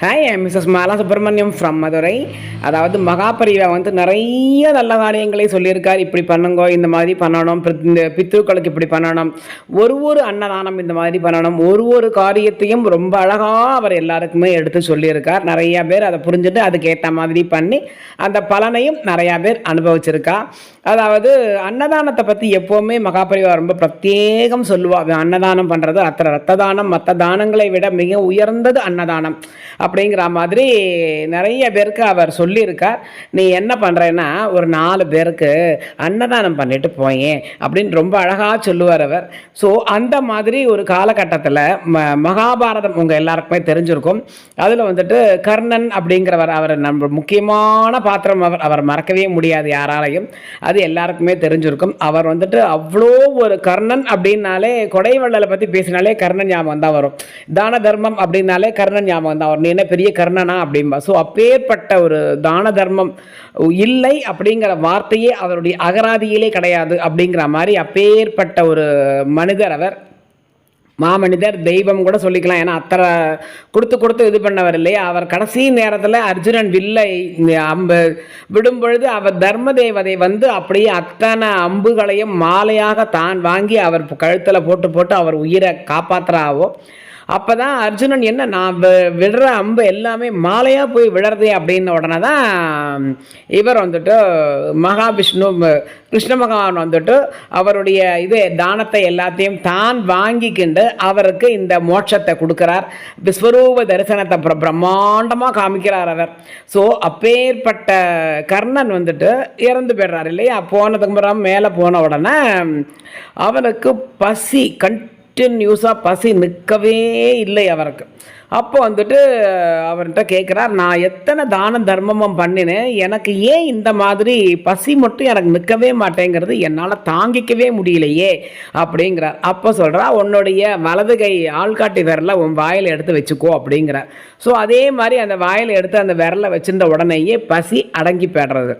Hi Mrs Mala Subramaniam from Madurai அதாவது மகாபரிவா வந்து நிறைய நல்ல காரியங்களை சொல்லியிருக்கார். இப்படி பண்ணுங்க இந்த மாதிரி பண்ணணும். பித்- இந்த பித்ருக்களுக்கு இப்படி பண்ணணும். ஒரு ஒரு அன்னதானம் இந்த மாதிரி பண்ணணும். ஒரு ஒரு காரியத்தையும் ரொம்ப அழகாக அவர் எல்லாருக்குமே எடுத்து சொல்லியிருக்கார். நிறைய பேர் அதை புரிஞ்சுட்டு அதுக்கேற்ற மாதிரி பண்ணி அந்த பலனையும் நிறையா பேர் அனுபவிச்சிருக்கா. அதாவது அன்னதானத்தை பற்றி எப்போவுமே மகாபரிவா ரொம்ப பிரத்யேகம் சொல்லுவா. அன்னதானம் பண்ணுறது அத்தனை ரத்த தானம் மற்ற தானங்களை விட மிக உயர்ந்தது அன்னதானம். அப்படிங்கிற மாதிரி நிறைய பேருக்கு அவர் சொல்லியிருக்கார். நீ என்ன பண்ணுறேன்னா ஒரு நாலு பேருக்கு அன்னதானம் பண்ணிட்டு போயேன் அப்படின்னு ரொம்ப அழகாக சொல்லுவார் அவர். ஸோ அந்த மாதிரி ஒரு காலகட்டத்தில் ம மகாபாரதம் உங்கள் எல்லாருக்குமே தெரிஞ்சிருக்கும். அதில் வந்துட்டு கர்ணன் அப்படிங்கிறவர் அவர் நம்ம முக்கியமான பாத்திரம் அவர் அவர் மறக்கவே முடியாது யாராலையும். அது எல்லாருக்குமே தெரிஞ்சிருக்கும். அவர் வந்துட்டு அவ்வளோ ஒரு கர்ணன் அப்படின்னாலே கொடைவள்ளலை பற்றி பேசினாலே கர்ணன் ஞாபகம் தான் வரும். தான தர்மம் அப்படின்னாலே கர்ணன் ஞாபகம் தான் வரும். நீ என்ன பெரிய கர்ணனா அப்படிம்பா. ஸோ அப்பேற்பட்ட ஒரு தான தர்மம் இல்லை அப்படிங்கிற வார்த்தையே அவருடைய அகராதியிலே கிடையாது அப்படிங்கிற மாதிரி அப்பேற்பட்ட ஒரு மனிதர் அவர். மாமனிதர் தெய்வம் கூட சொல்லிக்கலாம். ஏன்னா அத்தனை கொடுத்து கொடுத்து இது பண்ணவர் இல்லையா? அவர் கடைசி நேரத்தில் அர்ஜுனன் வில்லை அம்பு விடும் பொழுது அவர் தர்ம தேவதை வந்து அப்படியே அத்தனை அம்புகளையும் மாலையாக தான் வாங்கி அவர் கழுத்தில் போட்டு போட்டு அவர் உயிரை காப்பாற்றுறாவோ அப்போ தான் அர்ஜுனன் என்ன நான் வி- விடுற அம்பு எல்லாமே மாலையாக போய் விழறதே அப்படின்ன உடனே தான் இவர் வந்துட்டு மகாவிஷ்ணு கிருஷ்ண பகவான் வந்துட்டு அவருடைய இது தானத்தை எல்லாத்தையும் தான் வாங்கிக்கிண்டு அவருக்கு இந்த மோட்சத்தை கொடுக்குறார். விஸ்வரூப தரிசனத்தை பிரம்மாண்டமாக காமிக்கிறார் அவர். ஸோ அப்பேற்பட்ட கர்ணன் வந்துட்டு இறந்து போயிடுறார் இல்லையா? போனதுக்கு அப்புறம் மேலே போன உடனே அவனுக்கு பசி கண் கண்டினியூஸாக பசி நிற்கவே இல்லை அவருக்கு. அப்போ வந்துட்டு அவர்கிட்ட கேட்குறார் நான் எத்தனை தான தர்மமும் பண்ணினேன். எனக்கு ஏன் இந்த மாதிரி பசி மட்டும் எனக்கு நிற்கவே மாட்டேங்கிறது? என்னால் தாங்கிக்கவே முடியலையே அப்படிங்கிறார். அப்போ சொல்கிறா உன்னுடைய வலது கை ஆள்காட்டி விரலை உன் வாயில் எடுத்து வச்சுக்கோ அப்படிங்கிறார். ஸோ அதே மாதிரி அந்த வாயில் எடுத்து அந்த விரலை வச்சுருந்த உடனேயே பசி அடங்கி போடுறது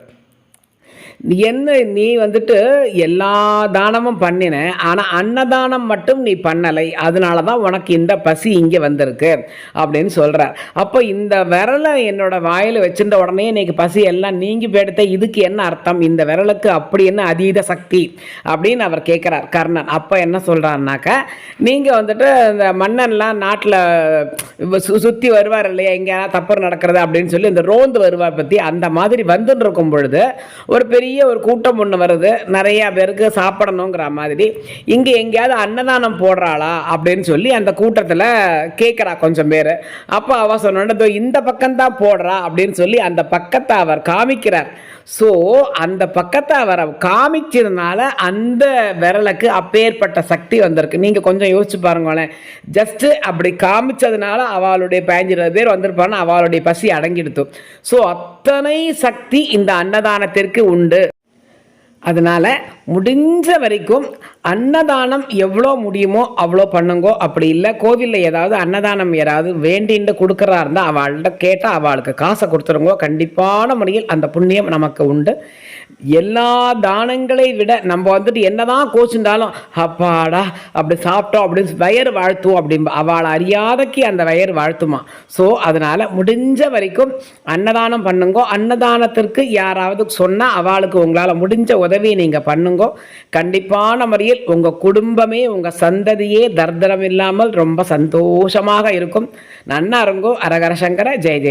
என்ன நீ வந்துட்டு எல்லா தானமும் பண்ணின ஆனால் அன்னதானம் மட்டும் நீ பண்ணலை. அதனால தான் உனக்கு இந்த பசி இங்கே வந்திருக்கு அப்படின்னு சொல்கிறார் அப்போ இந்த விரலை என்னோட வாயில் வச்சிருந்த உடனே இன்னைக்கு பசி எல்லாம் நீங்கி போயிடுத்த இதுக்கு என்ன அர்த்தம்? இந்த விரலுக்கு அப்படி என்ன அதீத சக்தி? அப்படின்னு அவர் கேட்குறார் கர்ணன். அப்போ என்ன சொல்கிறாருனாக்கா நீங்கள் வந்துட்டு இந்த மன்னன்லாம் நாட்டில் சுற்றி வருவார் இல்லையா எங்கேயாவது தப்பு நடக்கிறது அப்படின்னு சொல்லி இந்த ரோந்து வருவார் பற்றி அந்த மாதிரி வந்துன்னு இருக்கும் பொழுது ஒரு பெரிய பெரிய ஒரு கூட்டம் ஒன்று வருது. நிறையா பேருக்கு சாப்பிடணுங்கிற மாதிரி. இங்கே எங்கேயாவது அன்னதானம் போடுறாளா அப்படின்னு சொல்லி அந்த கூட்டத்தில் கேட்குறா கொஞ்சம் பேர். அப்போ அவ சொன்னோட இந்த பக்கம்தான் போடுறா அப்படின்னு சொல்லி அந்த பக்கத்தை அவர் காமிக்கிறார். ஸோ அந்த பக்கத்தை அவர் காமிச்சதுனால அந்த விரலுக்கு அப்பேற்பட்ட சக்தி வந்திருக்கு. நீங்கள் கொஞ்சம் யோசிச்சு பாருங்களேன். ஜஸ்ட்டு அப்படி காமிச்சதுனால அவளுடைய பதினஞ்சு பேர் வந்திருப்பான்னு அவளுடைய பசி அடங்கிடுத்து. ஸோ அத்தனை சக்தி இந்த அன்னதானத்திற்கு உண்டு. அதனால் முடிஞ்ச வரைக்கும் அன்னதானம் எவ்வளோ முடியுமோ அவ்வளோ பண்ணுங்கோ. அப்படி இல்லை கோவிலில் ஏதாவது அன்னதானம் யாராவது வேண்டின்னு கொடுக்குறா இருந்தால் அவள்கிட்ட கேட்டால் அவளுக்கு காசை கொடுத்துருங்கோ. கண்டிப்பான முறையில் அந்த புண்ணியம் நமக்கு உண்டு. எல்லா தானங்களை விட நம்ம வந்துட்டு என்னதான் கோச்சுண்டாலும் அப்பாடா அப்படி சாப்பிட்டோம் அப்படின்னு வயறு வாழ்த்துவோம் அப்படிம்ப. அவளை அறியாதக்கு அந்த வயறு வாழ்த்துமா. ஸோ அதனால் முடிஞ்ச வரைக்கும் அன்னதானம் பண்ணுங்கோ. அன்னதானத்திற்கு யாராவது சொன்னால் அவளுக்கு உங்களால் முடிஞ்ச உதவியை நீங்கள் பண்ணுங்க. கண்டிப்பான முறையில் உங்கள் குடும்பமே உங்கள் சந்ததியே தர்தரம் இல்லாமல் ரொம்ப சந்தோஷமாக இருக்கும். நன்னா இருங்கோ அரகர சங்கர ஜெய ஜெய்.